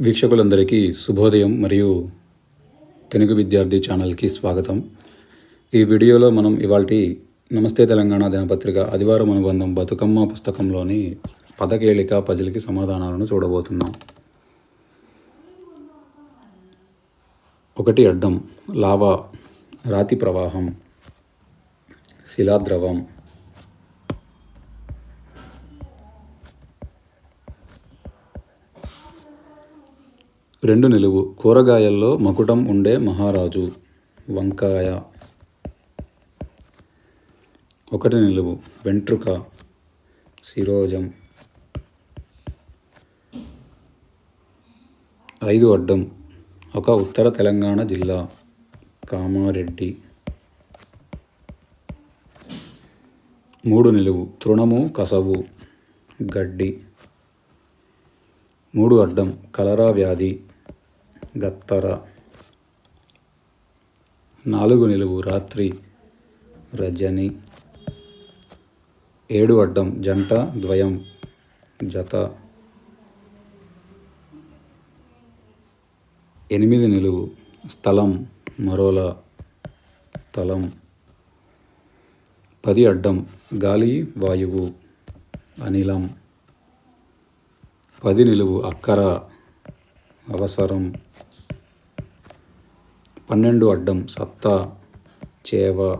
వీక్షకులందరికీ శుభోదయం మరియు తెలుగు విద్యార్థి ఛానల్కి స్వాగతం. ఈ వీడియోలో మనం ఇవాల్టి నమస్తే తెలంగాణ దినపత్రిక ఆదివారం అనుబంధం బతుకమ్మ పుస్తకంలోని పదకేళిక పజిల్కి సమాధానాలను చూడబోతున్నాం. ఒకటి అడ్డం లావా రాతి ప్రవాహం శిలాద్రవం రెండు నిలువు. కూరగాయల్లో మకుటం ఉండే మహారాజు. వంకాయ. ఒకటి నిలువు. వెంట్రుక. శిరోజం. ఐదు అడ్డం. ఒక ఉత్తర తెలంగాణ జిల్లా. కామారెడ్డి. మూడు నిలువు. తృణము కసవు గడ్డి. మూడు అడ్డం. కలరా వ్యాధి. గత్తర. నాలుగు నిలువు రాత్రి రజని. ఏడు అడ్డం జంట ద్వయం జత. ఎనిమిది నిలువు స్థలం మరోల తలం. పది అడ్డం గాలి వాయువు అనిలం. పది నిలువు అక్కర అవసరం. పన్నెండు అడ్డం సత్తా చేవ.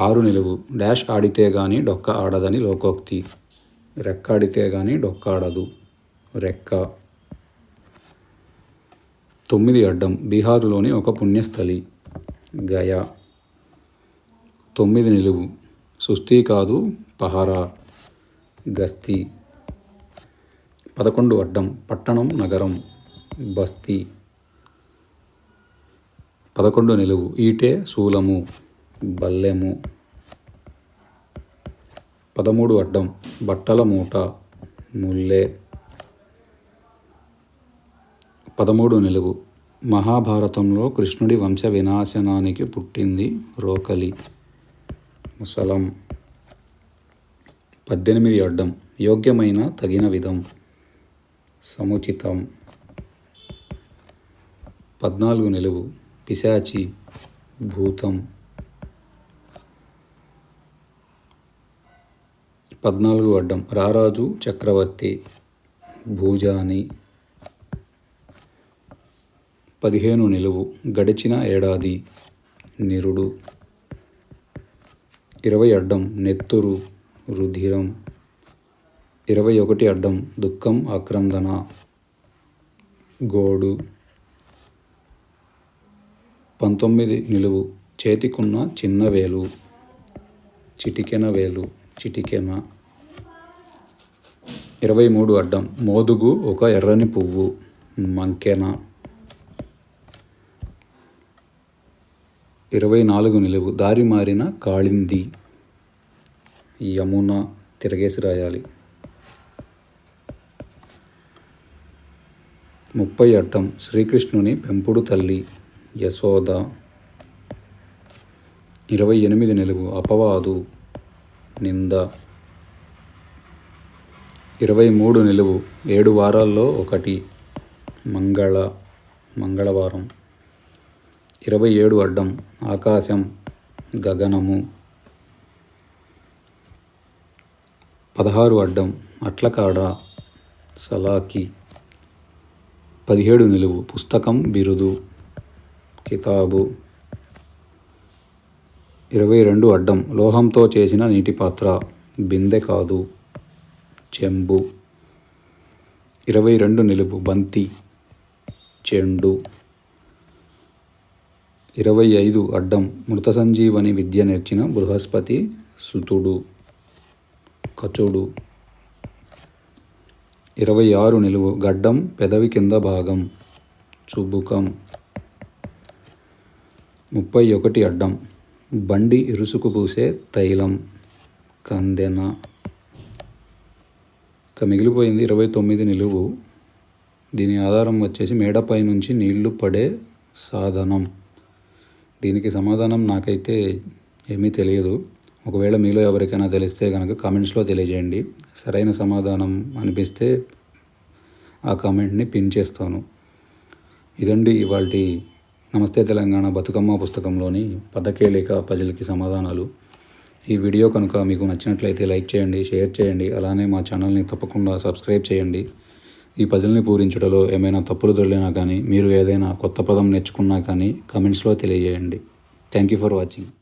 ఆరు నిలువు డాష్ ఆడితే గాని డొక్క ఆడదని లోకోక్తి. రెక్కాడితే గాని డొక్క ఆడదు. రెక్క. తొమ్మిది అడ్డం బీహారులోని ఒక పుణ్యస్థలి గయా. తొమ్మిది నిలువు సుస్థి కాదు పహారా గస్తీ. పదకొండు అడ్డం పట్టణం నగరం బస్తీ. పదకొండు నిలువు. ఈటే శూలము బల్లెము. పదమూడు అడ్డం బట్టల మూట ముల్లె. పదమూడు నిలువు. మహాభారతంలో కృష్ణుడి వంశ వినాశనానికి పుట్టింది రోకలి ముసలం. పద్దెనిమిది అడ్డం. యోగ్యమైన తగిన విధం. సముచితం. పద్నాలుగు నిలువు. పిశాచి భూతం. పద్నాలుగు అడ్డం. రారాజు చక్రవర్తి భూజాని. పదిహేను నిలువు. గడిచిన ఏడాది నిరుడు. ఇరవై అడ్డం. నెత్తురు రుధిరం. ఇరవై ఒకటి అడ్డం దుఃఖం ఆక్రందన గోడు. పంతొమ్మిది నిలువు చేతికున్న చిన్న వేలు. చిటికెన వేలు చిటికెన. ఇరవై మూడు అడ్డం మోదుగు ఒక ఎర్రని పువ్వు మంకెన. ఇరవై నాలుగు నిలువు దారి మారిన కాళింది. యమున తిరగేసి రాయాలి. ముప్పై అడ్డం శ్రీకృష్ణుని పెంపుడు తల్లి యశోద. ఇరవై ఎనిమిది నిలువు అపవాదు నింద. ఇరవై మూడు నిలువు ఏడు వారాల్లో ఒకటి మంగళ మంగళవారం. ఇరవై ఏడు అడ్డం ఆకాశం గగనము. పదహారు అడ్డం అట్లకాడ సలాకి. పదిహేడు నిలువు. పుస్తకం బిరుదు కితాబు. ఇరవై రెండు అడ్డం. లోహంతో చేసిన నీటి పాత్ర. బిందె కాదు. చెంబు. ఇరవై రెండు నిలువు. బంతి. చెండు. ఇరవై ఐదు అడ్డం. మృత సంజీవని విద్య నేర్చిన బృహస్పతి సుతుడు. కచుడు. ఇరవై ఆరు నిలువు గడ్డం పెదవి కింద భాగం. చుబుకం. ముప్పై ఒకటి అడ్డం. బండి ఇరుసుకు పూసే తైలం. కందెన. ఇక మిగిలిపోయింది ఇరవై తొమ్మిది నిలువు. దీని ఆధారం వచ్చేసి మేడపై నుంచి నీళ్ళు పడే సాధనం. దీనికి సమాధానం నాకైతే ఏమీ తెలియదు. ఒకవేళ మీలో ఎవరికైనా తెలిస్తే కనుక కామెంట్స్లో తెలియజేయండి. సరైన సమాధానం అనిపిస్తే ఆ కామెంట్ని పిన్ చేస్తాను. ఇదండి ఇవాళ నమస్తే తెలంగాణ బతుకమ్మ పుస్తకంలోని పదకేళిక పజిల్కి సమాధానాలు. ఈ వీడియో కనుక మీకు నచ్చినట్లయితే లైక్ చేయండి షేర్ చేయండి అలానే మా ఛానల్ని తప్పకుండా సబ్స్క్రైబ్ చేయండి. ఈ పజిల్ని పూరించడంలో ఏమైనా తప్పులు దొరికినా కానీ మీరు ఏదైనా కొత్త పదం నేర్చుకున్నా కానీ కమెంట్స్లో తెలియజేయండి. Thank you for watching.